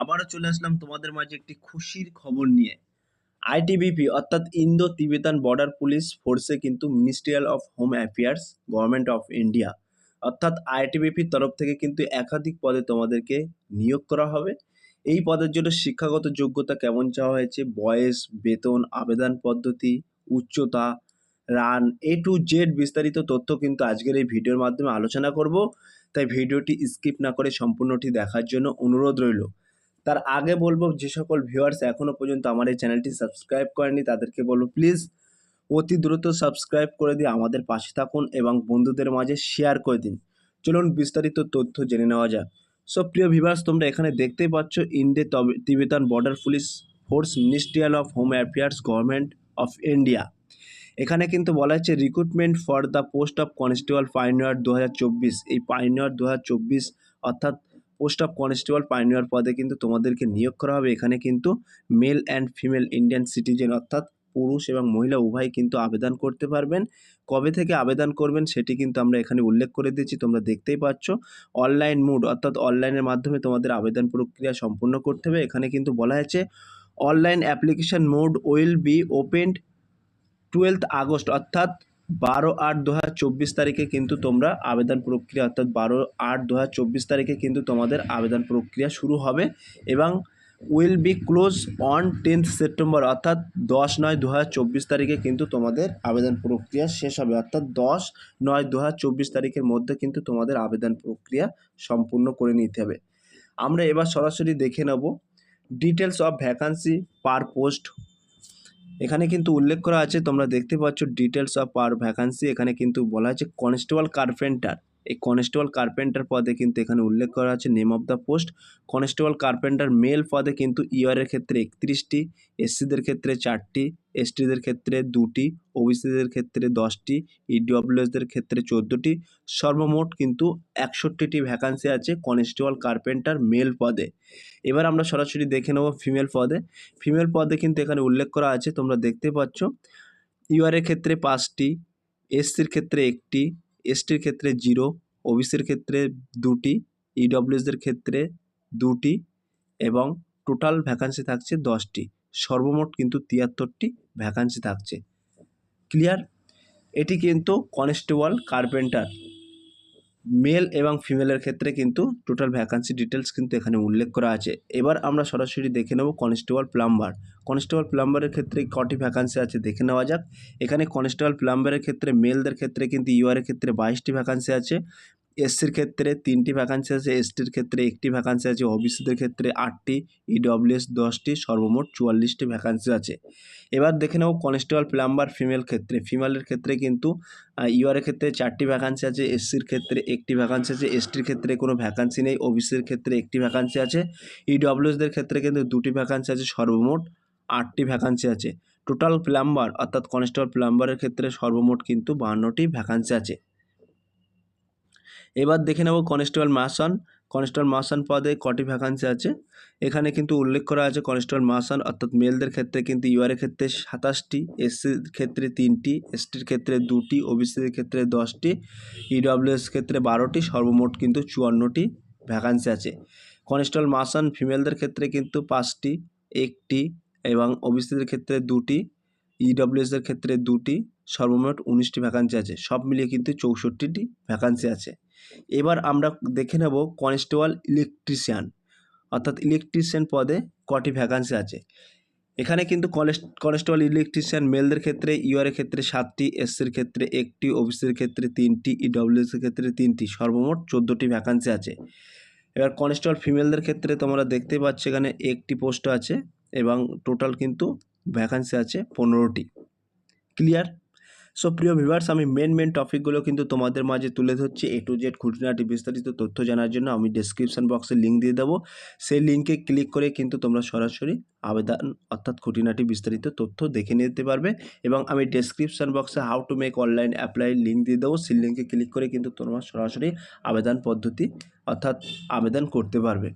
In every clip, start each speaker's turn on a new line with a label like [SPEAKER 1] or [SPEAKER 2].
[SPEAKER 1] আবারও চলে আসলাম তোমাদের মাঝে একটি খুশির খবর নিয়ে। আইটিবিপি অর্থাৎ ইন্দো তিবেতান বর্ডার পুলিশ ফোর্সে কিন্তু ministerial of home affairs government of India অর্থাৎ আইটিবিপির তরফ থেকে কিন্তু একাধিক পদে তোমাদেরকে নিয়োগ করা হবে। এই পদের জন্য শিক্ষাগত যোগ্যতা কেমন চাওয়া হয়েছে? বয়স, বেতন, আবেদন পদ্ধতি, উচ্চতা রান এ টু জেড বিস্তারিত তথ্য কিন্তু আজকের এই ভিডিওর মাধ্যমে আলোচনা করব। তাই ভিডিওটি স্কিপ না করে সম্পূর্ণটি দেখার জন্য অনুরোধ রইল। তার আগে বলব, যে সকল ভিউয়ার্স এখনও পর্যন্ত আমার এই চ্যানেলটি সাবস্ক্রাইব করেনি তাদেরকে বলব প্লিজ অতি দ্রুত সাবস্ক্রাইব করে দিয়ে আমাদের পাশে থাকুন এবং বন্ধুদের মাঝে শেয়ার করে দিন। চলুন বিস্তারিত তথ্য জেনে নেওয়া যাক। সো প্রিয় ভিভার্স তোমরা এখানে দেখতেই পাচ্ছ Indo Tibetan border police force ministerial of home affairs government of India এখানে কিন্তু বলা হচ্ছে recruitment for the post of constable pioneer দু হাজার চব্বিশ। এই পাইনিয়ার দু হাজার চব্বিশ, অর্থাৎ পোস্ট অফ কনস্টেবল পাইনিয়ার পদে কিন্তু তোমাদেরকে নিয়োগ করা হবে। এখানে কিন্তু male and female Indian citizen অর্থাৎ পুরুষ এবং মহিলা উভয় কিন্তু আবেদন করতে পারবেন। কবে থেকে আবেদন করবেন সেটি কিন্তু আমরা এখানে উল্লেখ করে দিয়েছি, তোমরা দেখতেই পাচ্ছ। অনলাইন মুড অর্থাৎ অনলাইনের মাধ্যমে তোমাদের আবেদন প্রক্রিয়া সম্পূর্ণ করতে হবে। এখানে কিন্তু বলা হয়েছে online application mode will be opened twelfth August অর্থাৎ বারো আট দু হাজার চব্বিশ তারিখে কিন্তু তোমরা আবেদন প্রক্রিয়া, অর্থাৎ বারো আট দু হাজার চব্বিশ তারিখে কিন্তু তোমাদের আবেদন প্রক্রিয়া শুরু হবে এবং will be close on tenth September অর্থাৎ দশ নয় দু হাজার চব্বিশ তারিখে কিন্তু তোমাদের আবেদন প্রক্রিয়া শেষ হবে। অর্থাৎ দশ নয় দু হাজার চব্বিশ তারিখের মধ্যে কিন্তু তোমাদের আবেদন প্রক্রিয়া সম্পূর্ণ করে নিতে হবে। আমরা এবার সরাসরি দেখে নেব। Details of vacancy per post এখানে কিন্তু উল্লেখ করা আছে, তোমরা দেখতে পাচ্ছ ডিটেলস অফ পার ভ্যাকান্সি এখানে কিন্তু বলা আছে কনস্টেবল কার্পেন্টার এই কনস্টেবল কার্পেন্টার পদে কিন্তু এখানে উল্লেখ করা আছে name of the post constable carpenter male পদে কিন্তু ইয়ারের ক্ষেত্রে একত্রিশটি এসসিদের ক্ষেত্রে চারটি এসটিদের ক্ষেত্রে দুটি ওবিসিদের ক্ষেত্রে দশটি ইডব্লিউএসদের ক্ষেত্রে চোদ্দোটি। সর্বমোট কিন্তু একষট্টিটি ভ্যাকান্সি আছে কনস্টেবল কার্পেন্টার মেল পদে। এবার আমরা সরাসরি দেখে নেব ফিমেল পদে। ফিমেল পদে কিন্তু এখানে উল্লেখ করা আছে, তোমরা দেখতে পাচ্ছ। ইউআরের ক্ষেত্রে পাঁচটি এসসির ক্ষেত্রে একটি এসটির ক্ষেত্রে জিরো ওবিসির ক্ষেত্রে দুটি ইডব্লিউএসদের ক্ষেত্রে দুটি এবং টোটাল ভ্যাকান্সি থাকছে দশটি। সর্বমোট কিন্তু তিয়াত্তরটি ভ্যাকান্সি থাকছে। ক্লিয়ার এটি কিন্তু কনস্টেবল কার্পেন্টার মেল এবং ফিমেলের ক্ষেত্রে কিন্তু টোটাল ভ্যাকান্সি ডিটেলস কিন্তু এখানে উল্লেখ করা আছে। এবার আমরা সরাসরি দেখে নেব কনস্টেবল প্লাম্বার কনস্টেবল প্লাম্বারের ক্ষেত্রে কটি ভ্যাকান্সি আছে দেখে নেওয়া যাক। এখানে কনস্টেবল প্লাম্বারের ক্ষেত্রে মেলদের ক্ষেত্রে কিন্তু ইউআরের ক্ষেত্রে বাইশটি ভ্যাকান্সি আছে। এসসির ক্ষেত্রে তিনটি ভ্যাকান্সি আছে এসটির ক্ষেত্রে একটি ভ্যাকান্সি আছে ওবিসিদের ক্ষেত্রে আটটি ইডব্লিউএস দশটি, সর্বমোট চুয়াল্লিশটি ভ্যাকান্সি আছে। এবার দেখে নেব কনস্টেবল প্লাম্বার ফিমেল ক্ষেত্রে। ফিমেলের ক্ষেত্রে কিন্তু ইউআরের ক্ষেত্রে চারটি ভ্যাকান্সি আছে এসসির ক্ষেত্রে একটি ভ্যাকান্সি আছে এসটির ক্ষেত্রে কোনো ভ্যাকান্সি নেই ওবিসির ক্ষেত্রে একটি ভ্যাকান্সি আছে ইডব্লিউএসদের ক্ষেত্রে কিন্তু দুটি ভ্যাকান্সি আছে, সর্বমোট আটটি ভ্যাকান্সি আছে। টোটাল প্লাম্বার অর্থাৎ কনস্টেবল প্লাম্বারের ক্ষেত্রে সর্বমোট কিন্তু বাহান্নটি ভ্যাকান্সি আছে। এবার দেখে নেব কনস্টেবল মাসান কনস্টেবল মাসান পদে কটি ভ্যাকান্সি আছে। এখানে কিন্তু উল্লেখ করা আছে কনস্টেবল মাসান অর্থাৎ মেলদের ক্ষেত্রে কিন্তু ইউআরের ক্ষেত্রে সাতাশটি এসসির ক্ষেত্রে তিনটি এসটির ক্ষেত্রে দুটি ওবিসির ক্ষেত্রে দশটি ইডব্লিউএস ক্ষেত্রে বারোটি, সর্বমোট কিন্তু চুয়ান্নটি ভ্যাকান্সি আছে। কনস্টেবল মাসান ফিমেলদের ক্ষেত্রে কিন্তু পাঁচটি, একটি এবং ওবিসিদের ক্ষেত্রে দুটি ইডব্লিউএসের ক্ষেত্রে দুটি সর্বমোট উনিশটি ভ্যাকান্সি আছে। সব মিলিয়ে কিন্তু চৌষট্টিটি ভ্যাকান্সি আছে। এবার আমরা দেখে নেব কনস্টেবল ইলেকট্রিশিয়ান অর্থাৎ ইলেকট্রিশিয়ান পদে কটি ভ্যাকান্সি আছে। এখানে কিন্তু কনস্টেবল ইলেকট্রিশিয়ান মেলদের ক্ষেত্রে ইউআরের ক্ষেত্রে সাতটি এসসির ক্ষেত্রে একটি ওবিসির ক্ষেত্রে তিনটি ইডব্লিউএসের ক্ষেত্রে তিনটি, সর্বমোট চোদ্দোটি ভ্যাকান্সি আছে। এবার কনস্টেবল ফিমেলদের ক্ষেত্রে তোমরা দেখতে পাচ্ছ এখানে একটি পোস্ট আছে এবং টোটাল কিন্তু ভ্যাকান্সি আছে পনেরোটি। ক্লিয়ার সো প্রিয় ভিভার্স আমি মেন মেন টপিকগুলো কিন্তু তোমাদের মাঝে তুলে ধরছি। এ টু জেড খুঁটিনাটি বিস্তারিত তথ্য জানার জন্য আমি ডিসক্রিপশান বক্সে লিঙ্ক দিয়ে দেবো। সেই লিঙ্কে ক্লিক করে কিন্তু তোমরা সরাসরি আবেদন, অর্থাৎ খুঁটিনাটি বিস্তারিত তথ্য দেখে নিতে পারবে এবং আমি ডেসক্রিপশান বক্সে how to make online apply link দিয়ে দেবো। সেই লিঙ্কে ক্লিক করে কিন্তু তোমরা সরাসরি আবেদন পদ্ধতি, অর্থাৎ আবেদন করতে পারবে।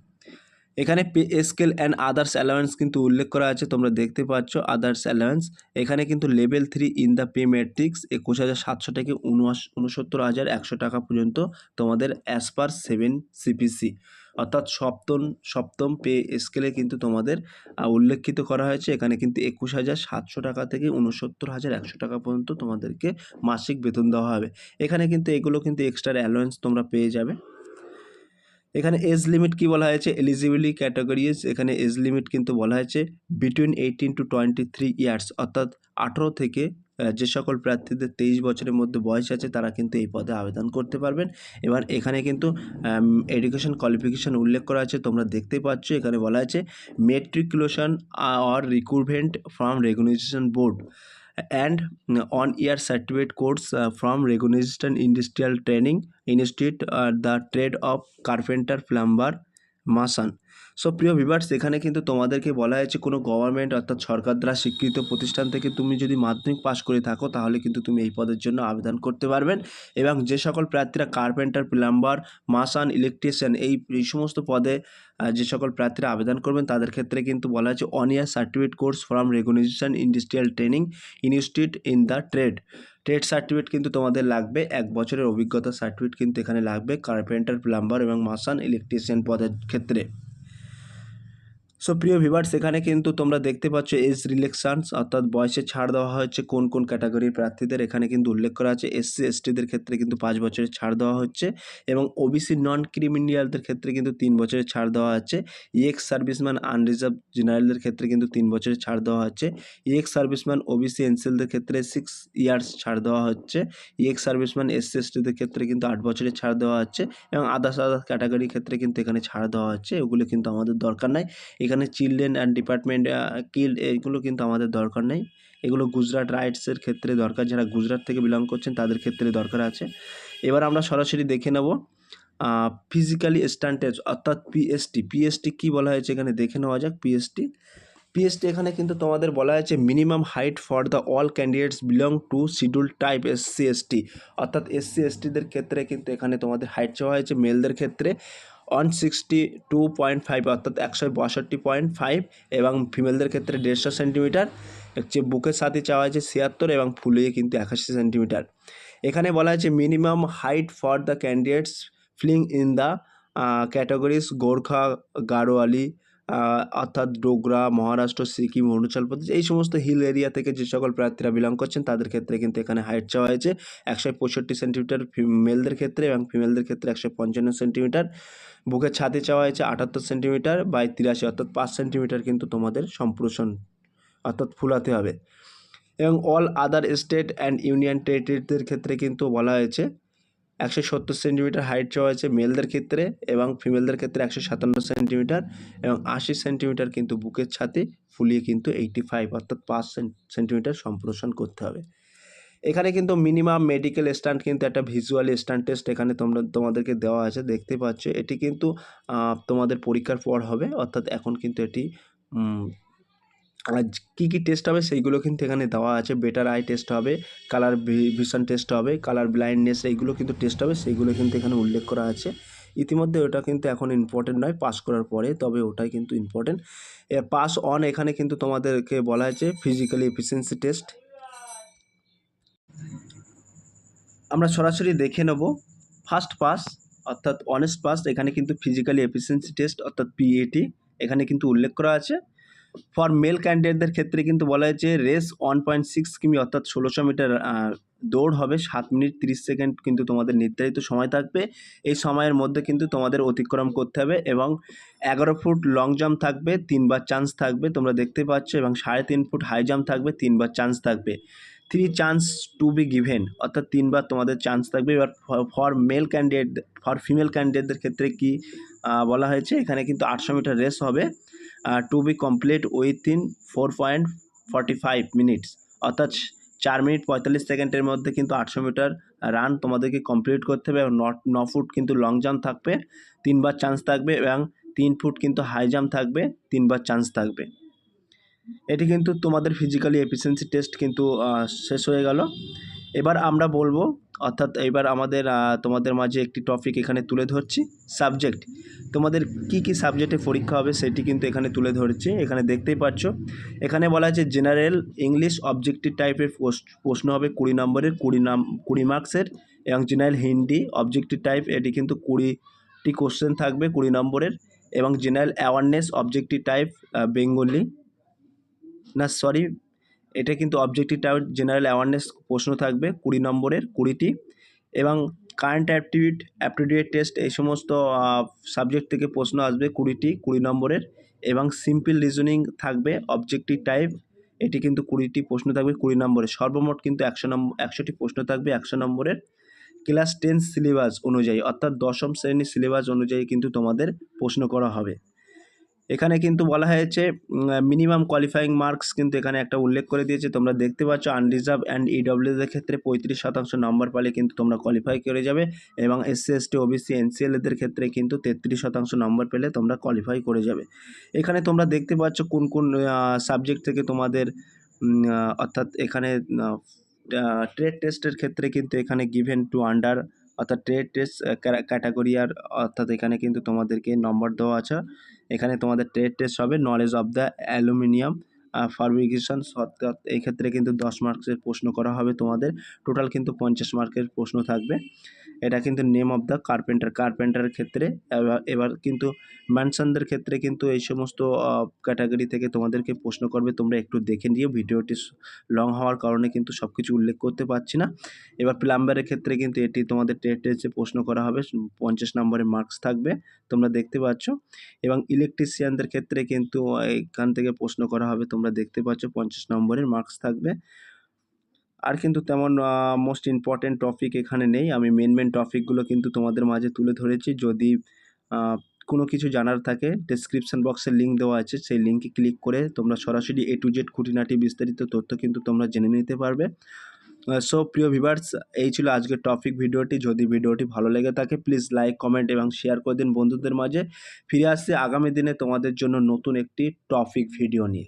[SPEAKER 1] এখানে pay scale and others allowance কিন্তু উল্লেখ করা আছে, তোমরা দেখতে পাচ্ছ আদার্স অ্যালাওয়েন্স এখানে কিন্তু level three in the pay matrix একুশ হাজার সাতশো থেকে উনআশ, উনসত্তর হাজার একশো টাকা পর্যন্ত তোমাদের অ্যাজ পার সেভেন সিপিসি অর্থাৎ সপ্তম সপ্তম পে স্কেলে কিন্তু তোমাদের উল্লেখিত করা হয়েছে। এখানে কিন্তু একুশ হাজার সাতশো টাকা থেকে উনসত্তর হাজার একশো টাকা পর্যন্ত তোমাদেরকে মাসিক বেতন দেওয়া হবে। এখানে কিন্তু এগুলো কিন্তু এক্সট্রা অ্যালোয়েন্স তোমরা পেয়ে যাবে। এখানে এজ লিমিট কি বলা হয়েছে? এলিজিবিলি ক্যাটাগরিজ এখানে এজ লিমিট কিন্তু বলা হয়েছে between eighteen to twenty three years অর্থাৎ আঠেরো থেকে যে সকল প্রার্থীদের তেইশ বছরের মধ্যে বয়স আছে, তারা কিন্তু এই পদে আবেদন করতে পারবেন। এবার এখানে কিন্তু এডুকেশন কোয়ালিফিকেশন উল্লেখ করা আছে, তোমরা দেখতেই পাচ্ছ, এখানে বলা আছে matriculation or recruitment from regulation board and on-year certificate course uh, from recognized industrial training institute uh, the trade of carpenter plumber মাসান। সো প্রিয় ভিভার্স এখানে কিন্তু তোমাদেরকে বলা হয়েছে কোনো গভর্নমেন্ট অর্থাৎ সরকার দ্বারা স্বীকৃত প্রতিষ্ঠান থেকে তুমি যদি মাধ্যমিক পাশ করে থাকো, তাহলে কিন্তু তুমি এই পদের জন্য আবেদন করতে পারবেন। এবং যে সকল প্রার্থীরা কার্পেন্টার প্লাম্বার মাসান ইলেকট্রিশিয়ান এই এই সমস্ত পদে যে সকল প্রার্থীরা আবেদন করবেন, তাদের ক্ষেত্রে কিন্তু বলা হয়েছে one year certificate course from regulation industrial training institute in the trade trade certificate কিন্তু তোমাদের লাগবে, এক বছরের অভিজ্ঞতা সার্টিফিকেট কিন্তু এখানে লাগবে, কার্পেন্টার, প্লাম্বার এবং মাসান ইলেকট্রিশিয়ান পদের ক্ষেত্রে। সো প্রিয় ভিভার্স এখানে কিন্তু তোমরা দেখতে পাচ্ছ এজ রিলেকশনস অর্থাৎ বয়সে ছাড় দেওয়া হচ্ছে কোন কোন ক্যাটাগরির প্রার্থীদের। এখানে কিন্তু উল্লেখ করা আছে এসসি এসটিদের ক্ষেত্রে কিন্তু পাঁচ বছরের ছাড় দেওয়া হচ্ছে এবং ওবিসি নন ক্রিমিনিয়ালদের ক্ষেত্রে কিন্তু তিন বছরের ছাড় দেওয়া আছে ইএক্স সার্ভিসম্যান আনরিজার্ভ জেনারেলদের ক্ষেত্রে কিন্তু তিন বছরের ছাড় দেওয়া হচ্ছে। ইএক্স সার্ভিসম্যান ওবিসি এনসিএলদের ক্ষেত্রে সিক্স ইয়ার্স ছাড় দেওয়া হচ্ছে। ইএক্স সার্ভিসম্যান এসসি এসটিদের ক্ষেত্রে কিন্তু আট বছরের ছাড় দেওয়া হচ্ছে এবং আদার্স আদার্স ক্যাটাগরির ক্ষেত্রে কিন্তু এখানে ছাড় দেওয়া হচ্ছে। ওগুলো কিন্তু আমাদের দরকার নাই। এখানে চিলড্রেন অ্যান্ড ডিপার্টমেন্ট কিল্ড এগুলো কিন্তু আমাদের দরকার নেই। এগুলো গুজরাট রাইটসের ক্ষেত্রে দরকার। যারা গুজরাট থেকে বিলং করছেন, তাদের ক্ষেত্রে দরকার আছে। এবার আমরা সরাসরি দেখে নেব ফিজিক্যালি স্ট্যান্টেজ অর্থাৎ পিএসটি পিএসটি কী বলা হয়েছে এখানে? দেখে নেওয়া যাক পিএসটি পিএসটি এখানে কিন্তু তোমাদের বলা হয়েছে minimum height for the all candidates belong to schedule type SC ST অর্থাৎ এসসি এসটিদের ক্ষেত্রে কিন্তু এখানে তোমাদের হাইট চাওয়া হয়েছে। মেলদের ক্ষেত্রে one sixty two point five অর্থাৎ একশো বাষট্টি পয়েন্ট ফাইভ এবং ফিমেলদের ক্ষেত্রে দেড়শো সেন্টিমিটার। হচ্ছে বুকের সাথে চাওয়া হয়েছে ছিয়াত্তর এবং ফুলিয়ে কিন্তু একাশি সেন্টিমিটার। এখানে বলা হয়েছে minimum height for the candidates filling in the categories Gorkha Garhwali অর্থাৎ ডোগরা, মহারাষ্ট্র, সিকিম, অরুণাচল প্রদেশ, এই সমস্ত হিল এরিয়া থেকে যে সকল প্রার্থীরা বিলং করছেন, তাদের ক্ষেত্রে কিন্তু এখানে হাইট চাওয়া হয়েছে। একশো পঁয়ষট্টি সেন্টিমিটার মেলদের ক্ষেত্রে এবং ফিমেলদের ক্ষেত্রে একশো পঞ্চান্ন সেন্টিমিটার বুকের ছাতি চাওয়া হয়েছে আটাত্তর সেন্টিমিটার বাই তিরাশি, অর্থাৎ পাঁচ সেন্টিমিটার কিন্তু তোমাদের সম্প্রসারণ, অর্থাৎ ফুলাতে হবে। এবং all other state and union টেরিটরিদের ক্ষেত্রে কিন্তু বলা হয়েছে একশো সত্তর সেন্টিমিটার হাইট চাওয়া হয়েছে মেলদের ক্ষেত্রে এবং ফিমেলদের ক্ষেত্রে একশো সাতান্ন সেন্টিমিটার এবং আশি সেন্টিমিটার কিন্তু বুকের ছাতে ফুলিয়ে কিন্তু এইটি ফাইভ অর্থাৎ পাঁচ সেন্টিমিটার সম্প্রসারণ করতে হবে। এখানে কিন্তু মিনিমাম মেডিকেল স্ট্যান্ড কিন্তু একটা ভিজুয়াল স্ট্যান্ড টেস্ট এখানে তোমরা তোমাদেরকে দেওয়া আছে, দেখতে পাচ্ছ। এটি কিন্তু তোমাদের পরীক্ষার পর হবে, অর্থাৎ এখন কিন্তু এটি আজ কী কী টেস্ট হবে সেইগুলো কিন্তু এখানে দেওয়া আছে। বেটার আই টেস্ট হবে কালার ভিশন টেস্ট হবে কালার ব্লাইন্ডনেস এইগুলো কিন্তু টেস্ট হবে, সেইগুলো কিন্তু এখানে উল্লেখ করা আছে। ইতিমধ্যে ওটা কিন্তু এখন ইম্পর্টেন্ট নয় পাস করার পরে, তবে ওটাই কিন্তু ইম্পর্টেন্ট পাস অন এখানে কিন্তু তোমাদেরকে বলা হয়েছে ফিজিক্যালি এফিসিয়েন্সি টেস্ট আমরা সরাসরি দেখে নেব ফার্স্ট পাস অর্থাৎ অনেস্ট পাস এখানে কিন্তু ফিজিক্যালি এফিসিয়েন্সি টেস্ট অর্থাৎ পিএটি এখানে কিন্তু উল্লেখ করা আছে। ফর মেল ক্যান্ডিডেটদের ক্ষেত্রে কিন্তু বলা হয়েছে রেস ওয়ান পয়েন্ট সিক্স কিমি অর্থাৎ ষোলোশো মিটার দৌড় হবে, সাত মিনিট তিরিশ সেকেন্ড কিন্তু তোমাদের নির্ধারিত সময় থাকবে। এই সময়ের মধ্যে কিন্তু তোমাদের অতিক্রম করতে হবে এবং এগারো ফুট লং জাম্প থাকবে, তিনবার চান্স থাকবে, তোমরা দেখতে পাচ্ছ, এবং সাড়ে তিন ফুট হাই জাম্প থাকবে, তিনবার চান্স থাকবে। Three chance to be given অর্থাৎ তিনবার তোমাদের চান্স থাকবে। এবার for male candidate for female ক্যান্ডিডেটদের ক্ষেত্রে কি বলা হয়েছে, এখানে কিন্তু আটশো মিটার রেস হবে। To be complete within four point forty five minutes অর্থাৎ চার মিনিট পঁয়তাল্লিশ সেকেন্ডের মধ্যে কিন্তু আটশো মিটার রান তোমাদেরকে কমপ্লিট করতে হবে এবং ন- ফুট কিন্তু লং জাম্প থাকবে, তিনবার চান্স থাকবে এবং তিন ফুট কিন্তু হাই জাম্প থাকবে, তিনবার চান্স থাকবে। এটি কিন্তু তোমাদের ফিজিক্যালি এফিসিয়েন্সি টেস্ট কিন্তু শেষ হয়ে গেল। এবার আমরা বলব, অর্থাৎ এবার আমাদের তোমাদের মাঝে একটি টপিক এখানে তুলে ধরছি সাবজেক্ট তোমাদের কি কি সাবজেক্টে পরীক্ষা হবে সেটি কিন্তু এখানে তুলে ধরছি, এখানে দেখতেই পাচ্ছ এখানে বলা আছে জেনারেল ইংলিশ অবজেক্টিভ টাইপের প্রশ্ন হবে কুড়ি নম্বরের, কুড়ি নাম, কুড়ি মার্কসের এবং জেনারেল হিন্দি অবজেক্টিভ টাইপ এটি কিন্তু কুড়িটি কোশ্চেন থাকবে কুড়ি নম্বরের এবং general awareness objective type Bengali না সরি এটা কিন্তু অবজেক্টিভ টাইপ জেনারেল অ্যাওয়ারনেস প্রশ্ন থাকবে, কুড়ি নম্বরের, কুড়িটি। এবং কারেন্ট অ্যাপটিভিট অ্যাপটিটিউড টেস্ট এই সমস্ত সাবজেক্ট থেকে প্রশ্ন আসবে কুড়িটি, কুড়ি নম্বরের। এবং সিম্পল রিজনিং থাকবে অবজেক্টিভ টাইপ এটি কিন্তু কুড়িটি প্রশ্ন থাকবে কুড়ি নম্বরের। সর্বমোট কিন্তু একশো নম্বর একশোটি প্রশ্ন থাকবে একশো নম্বরের। ক্লাস টেন সিলেবাস অনুযায়ী, অর্থাৎ দশম শ্রেণির সিলেবাস অনুযায়ী কিন্তু তোমাদের প্রশ্ন করা হবে। এখানে কিন্তু বলা হয়েছে মিনিমাম কোয়ালিফাইং মার্কস কিন্তু এখানে একটা উল্লেখ করে দিয়েছে। তোমরা দেখতে পাচ্ছ আনরিজার্ভ অ্যান্ড ইডব্লিউদের ক্ষেত্রে পঁয়ত্রিশ শতাংশ নম্বর পালে কিন্তু তোমরা কোয়ালিফাই করে যাবে এবং এসসি এসটি ওবিসি এনসিএল এদের ক্ষেত্রে কিন্তু তেত্রিশ শতাংশ নম্বর পেলে তোমরা কোয়ালিফাই করে যাবে। এখানে তোমরা দেখতে পাচ্ছ কোন কোন সাবজেক্ট থেকে তোমাদের অর্থাৎ এখানে ট্রেড টেস্টের ক্ষেত্রে কিন্তু এখানে গিভেন টু আন্ডার অর্থাৎ ট্রেড টেস্ট ক্যাটাগরি আর, অর্থাৎ এখানে কিন্তু তোমাদেরকে নম্বর দেওয়া আছে। এখানে তোমাদের ট্রেড টেস্ট হবে knowledge of the aluminium fumigation এই ক্ষেত্রে কিন্তু দশ মার্কসের প্রশ্ন করা হবে তোমাদের। টোটাল কিন্তু পঞ্চাশ মার্কের প্রশ্ন থাকবে। এটা কিন্তু নেম অফ দ্য কার্পেন্টার কার্পেন্টারের ক্ষেত্রে, এবার কিন্তু ম্যানসানদের ক্ষেত্রে কিন্তু এই সমস্ত ক্যাটাগরি থেকে তোমাদেরকে প্রশ্ন করবে, তোমরা একটু দেখে নিও। ভিডিওটি লং হওয়ার কারণে কিন্তু সব কিছু উল্লেখ করতে পারছি না। এবার প্লাম্বারের ক্ষেত্রে কিন্তু এটি তোমাদের টেস্টে প্রশ্ন করা হবে। পঞ্চাশ নম্বরের মার্কস থাকবে, তোমরা দেখতে পাচ্ছ। এবং ইলেকট্রিশিয়ানদের ক্ষেত্রে কিন্তু এখান থেকে প্রশ্ন করা হবে, তোমরা দেখতে পাচ্ছ, পঞ্চাশ নম্বরের মার্কস থাকবে। আর কিন্তু তেমন মোস্ট ইম্পর্ট্যান্ট টপিক এখানে নেই। আমি মেন মেন টপিকগুলো কিন্তু তোমাদের মাঝে তুলে ধরেছি। যদি কোনো কিছু জানার থাকে ডেসক্রিপশন বক্সে লিঙ্ক দেওয়া আছে। সেই লিঙ্কে ক্লিক করে তোমরা সরাসরি এ টু জেড খুঁটিনাটি বিস্তারিত তথ্য কিন্তু তোমরা জেনে নিতে পারবে। সো প্রিয় ভিভার্স এই ছিল আজকের টপিক ভিডিওটি। যদি ভিডিওটি ভালো লেগে থাকে প্লিজ লাইক কমেন্ট এবং শেয়ার করে দিন বন্ধুদের মাঝে। ফিরে আসছে আগামী দিনে তোমাদের জন্য নতুন একটি টপিক ভিডিও নিয়ে।